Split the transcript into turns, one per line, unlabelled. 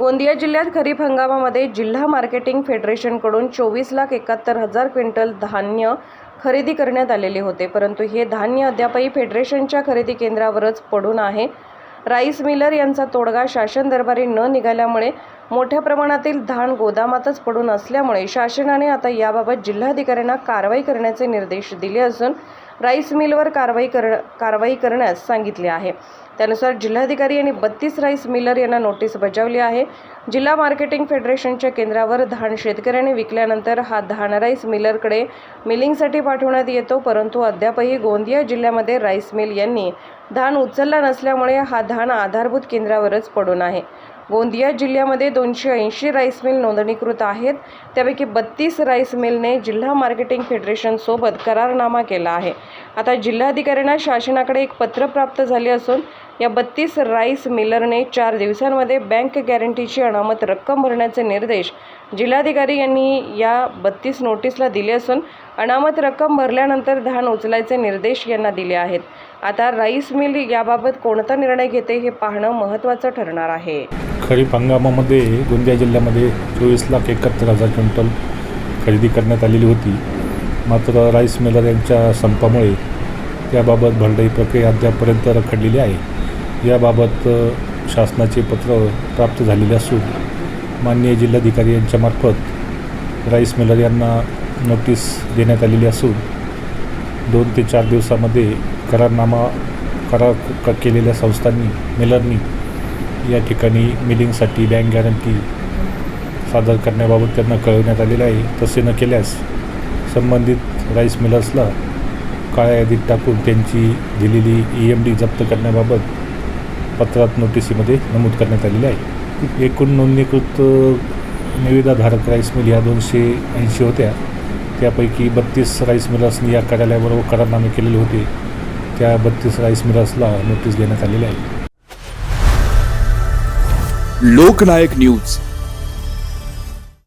गोंदिया जिल्ह्यात खरीप हंगामामध्ये जिल्हा मार्केटिंग फेडरेशनकडून चोवीस लाख एकाहत्तर हजार क्विंटल धान्य खरेदी करण्यात आलेले होते. परंतु हे धान्य अद्यापही फेडरेशनच्या खरेदी केंद्रावरच पडून आहे. राईस मिलर यांचा तोडगा शासन दरबारी न निघाल्यामुळे मोठ्या प्रमाणातील धान गोदामातच पडून असल्यामुळे शासनाने आता याबाबत जिल्हाधिकाऱ्यांना कारवाई करण्याचे निर्देश दिले असून राईस मिलवर कारवाई कर कारवाई करण्यास सांगितले आहे. त्यानुसार जिल्हाधिकारी यांनी बत्तीस राईस मिलर यांना नोटीस बजावली आहे. जिल्हा मार्केटिंग फेडरेशनच्या केंद्रावर धान शेतकऱ्यांनी विकल्यानंतर हा धान राईस मिलरकडे मिलिंगसाठी पाठवण्यात येतो परंतु अद्यापही गोंदिया जिल्ह्यामध्ये राईस मिल यांनी धान उचलला नसल्यामुळे हा धान आधारभूत केंद्रावरच पडून आहे. गोंदिया जिल्ह्यामध्ये दोनशे ऐंशी राईस मिल नोंदणीकृत आहेत. त्यापैकी बत्तीस राईस मिलने जिल्हा मार्केटिंग फेडरेशनसोबत करारनामा केला आहे. आता जिल्हाधिकाऱ्यांना शासनाकडे एक पत्र प्राप्त झाले असून या बत्तीस राईस मिलरने चार दिवसांमध्ये बँक गॅरंटीची अनामत रक्कम भरण्याचे निर्देश जिल्हाधिकारी यांनी या बत्तीस नोटीसला दिले असून अनामत रक्कम भरल्यानंतर धान उचलायचे निर्देश यांना दिले आहेत. आता राईस मिल याबाबत कोणता निर्णय घेते हे पाहणं महत्त्वाचं ठरणार आहे.
खरीप हंगामामध्ये गोंदिया जिल्ह्यामध्ये चोवीस लाख एकाहत्तर हजार क्विंटल खरेदी करण्यात आलेली होती. मात्र राईस मिलर यांच्या संपामुळे याबाबत भरडाई प्रक्रिया अद्यापर्यंत रखडलेली आहे. याबाबत शासनाचे पत्र प्राप्त झालेले असून माननीय जिल्हाधिकारी यांच्यामार्फत राईस मिलर यांना नोटीस देण्यात आलेली असून दोन ते चार दिवसामध्ये करारनामा करार क- केलेल्या संस्थांनी मिलरनी या ठिकाणी मिलिंगसाठी बँक गॅरंटी सादर करण्याबाबत त्यांना कळवण्यात आलेलं आहे. तसे न केल्यास संबंधित राईस मिलर्सला काळ्या यादीत टाकून त्यांची दिलेली ई एम डी जप्त करण्याबाबत पत्रात नोटिसीमध्ये नमूद करण्यात आलेली आहे. एकूण नोंदणीकृत निविदाधारक राईस मिल ह्या दोनशे ऐंशी होत्या. त्यापैकी बत्तीस राईस मिलर्सनी या कार्यालयाबरोबर करारनामे केलेले होते. त्या बत्तीस राईस मिलर्सला नोटीस देण्यात आलेली आहे.
लोकनायक न्यूज.